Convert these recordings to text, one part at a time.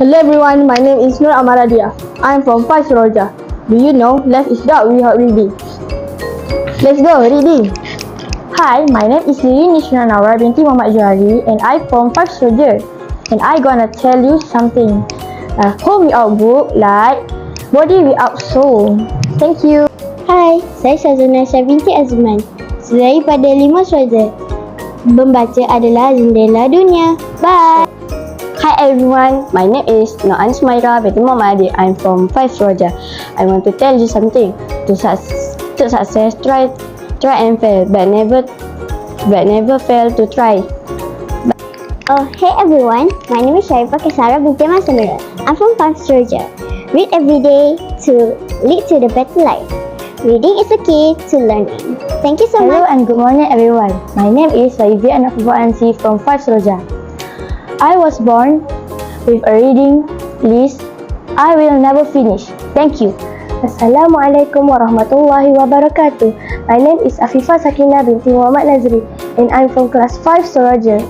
Hello everyone, my name is Nur Amaradia. I'm from Faiz Roja. Do you know life is dark without reading? Let's go, reading. Hi, my name is Lili Nishna Nawar binti Muhammad Johari and I'm from Faiz Roja. And I gonna tell you something. A home without book like body without soul. Thank you. Hai, saya Syazuna Syah binti Azman. Selain pada lima saja. Membaca adalah jendela dunia. Bye. Everyone, my name is Noan Sumaira binti Muhammad Adi. I'm from Five Roja. I want to tell you something. To, suc- to success, try try and fail, but never but never fail to try. Oh, hey everyone. My name is Sharifah Kesara binti Masamira. I'm from Park Georgia. Read every day to lead to the better life. Reading is the key to learning. Thank you so Hello much. and good morning everyone. My name is Faizia Anafuba Ansi from Five Roja. I was born with a reading list I will never finish. Thank you. Assalamualaikum warahmatullahi wabarakatuh. My name is Afifah Sakina binti Muhammad Nazri and I'm from class 5 Soraja.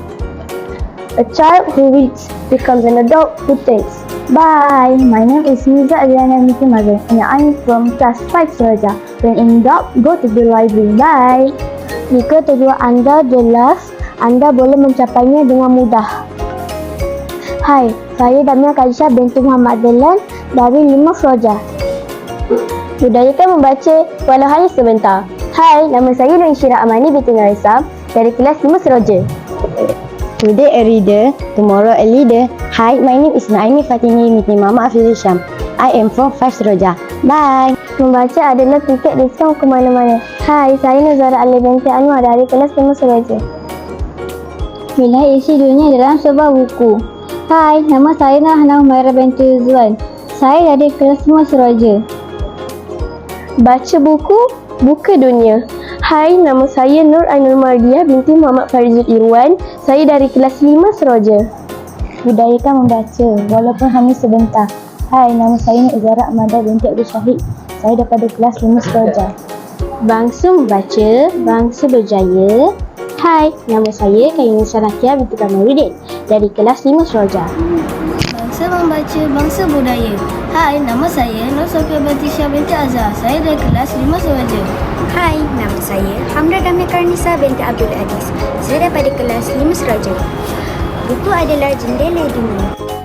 A child who reads becomes an adult who thinks. Bye. My name is Miza Adriana binti Mazan and I'm from class 5 Soraja. When in doubt, go to the library. Bye. Jika tujuan anda jelas, anda boleh mencapainya dengan mudah. Hai, saya Damia Kajisha binti Muhammad Delan dari Lima Froja. Budayakan membaca walau hanya sebentar. Hai, nama saya Nur Syirah Amani binti Narisa dari kelas 5 Seroja. Today a reader, tomorrow a leader. Hi, my name is Naimi Fatini binti Mama Afizul Syam. I am from 5 Seroja. Bye. Membaca adalah tiket diskaun ke mana-mana. Hai, saya Nazara Ali binti Anwar dari kelas 5 Seroja. Bila isi dunia dalam sebuah buku. Hai, nama saya Nahana Humaira binti Zuan. Saya dari kelas 5 Seroja. Baca buku, buka dunia. Hai, nama saya Nur Ainul Mardiah binti Muhammad Farizul Irwan. Saya dari kelas 5 Seroja. Budayakan membaca, walaupun hanya sebentar. Hai, nama saya Nur Izara Amanda binti Abdul Syahid. Saya daripada kelas 5 Seroja. Bangsa membaca, bangsa berjaya. Hai, nama saya Kayuni Sanakia binti Kamaluddin dari kelas 5 Seroja. Bangsa membaca, bangsa budaya. Hai, nama saya Nur Sofia binti Syah binti Azhar. Saya dari kelas 5 Sewaja. Hai, nama saya Hamra Damia Karnisa binti Abdul Aziz. Saya daripada kelas 5 Seraja. Buku adalah jendela dunia.